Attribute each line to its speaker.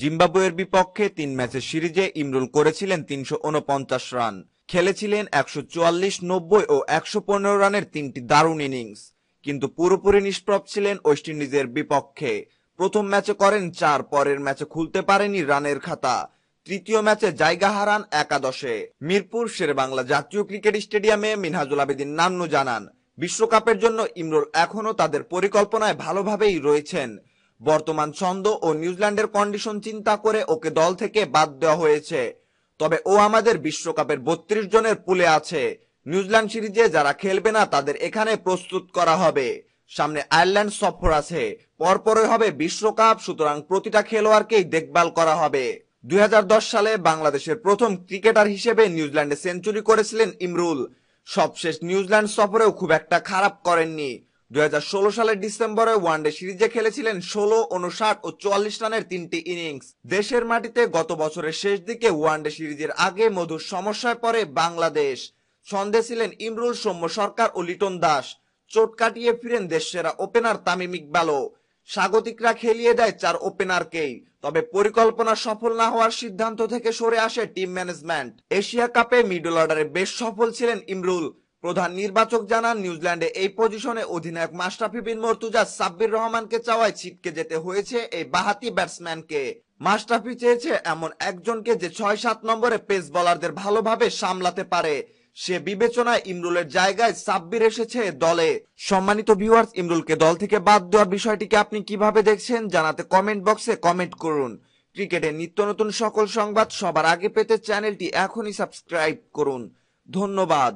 Speaker 1: জিম্বাবুয়ের বিপক্ষে তিন ম্যাচের সিরিজে ইমরুল করেছিলেন তিনশো উনপঞ্চাশ রান। খেলেছিলেন একশো চুয়াল্লিশ, নব্বই ও একশো পনেরো রানের তিনটি দারুণ ইনিংস। কিন্তু পুরোপুরি নিষ্প্রভ ছিলেন ওয়েস্ট ইন্ডিজের বিপক্ষে। প্রথম ম্যাচে করেন চার, পরের ম্যাচে খুলতে পারেনি রানের খাতা। তৃতীয় ম্যাচে জায়গা হারান একাদশে। মিরপুর শেরেবাংলা জাতীয় ক্রিকেট স্টেডিয়ামে মিনহাজুল আবেদিন নান্নু জানান, বিশ্বকাপের জন্য ইমরুল এখনও তাদের পরিকল্পনায় ভালোভাবেই রয়েছেন। বর্তমান ছন্দ ও নিউজিল্যান্ডের কন্ডিশন চিন্তা করে ওকে দল থেকে বাদ দেওয়া হয়েছে। তবে ও আমাদের বিশ্বকাপের বত্রিশ জনের পুলে আছে। নিউজিল্যান্ড সিরিজে যারা খেলবে না, তাদের এখানে প্রস্তুত করা হবে। সামনে আয়ারল্যান্ড সফর আছে। পরপরই হবে বিশ্বকাপ, সুতরাং প্রতিটা খেলোয়াড়কেই দেখভাল করা হবে। দুই হাজার দশ সালে বাংলাদেশের প্রথম ক্রিকেটার হিসেবে নিউজিল্যান্ডে সেঞ্চুরি করেছিলেন ইমরুল। সবশেষ নিউজিল্যান্ড সফরেও খুব একটা খারাপ করেননি। দুই হাজার ষোলো সালের ডিসেম্বরে ওয়ানডে সিরিজে খেলেছিলেন ষোলো, উনষাট ও চুয়াল্লিশ রানের তিনটি ইনিংস। দেশের মাটিতে গত বছরের শেষ দিকে ওয়ানডে সিরিজের আগে মধুর সমস্যায় পড়ে বাংলাদেশ। ছন্দে ছিলেন ইমরুল সৌম্য সরকার ও লিটন দাস। চোট কাটিয়ে ফিরেন দেশসেরা ওপেনার তামিম ইকবালও। স্বাগতিকরা খেলিয়ে দেয় চার ওপেনারকেই, তবে পরিকল্পনা সফল না হওয়ার সিদ্ধান্ত থেকে সরে আসে টিম ম্যানেজমেন্ট। এশিয়া কাপে মিডল অর্ডারে বেশ সফল ছিলেন ইমরুল। প্রধান নির্বাচক জানান, নিউজিল্যান্ডে এই পজিশনে অধিনায়ক মাশরাফি বিন মর্তুজা সাব্বির রহমানকে চাওয়ায় ছিটকে যেতে হয়েছে এই বাহাতি ব্যাটসম্যানকে। মাশরাফি চেয়েছে এমন একজনকে যে ছয় সাত নম্বরে পেস বোলারদের ভালোভাবে সামলাতে পারে। সে বিবেচনায় ইমরুলের জায়গায় সাব্বির এসেছে দলে। সম্মানিত ভিউয়ার্স, ইমরুলকে দল থেকে বাদ দেওয়ার বিষয়টিকে আপনি কীভাবে দেখছেন জানাতে কমেন্ট বক্সে কমেন্ট করুন। ক্রিকেটের নিত্য নতুন সকল সংবাদ সবার আগে পেতে চ্যানেলটি এখনই সাবস্ক্রাইব করুন। ধন্যবাদ।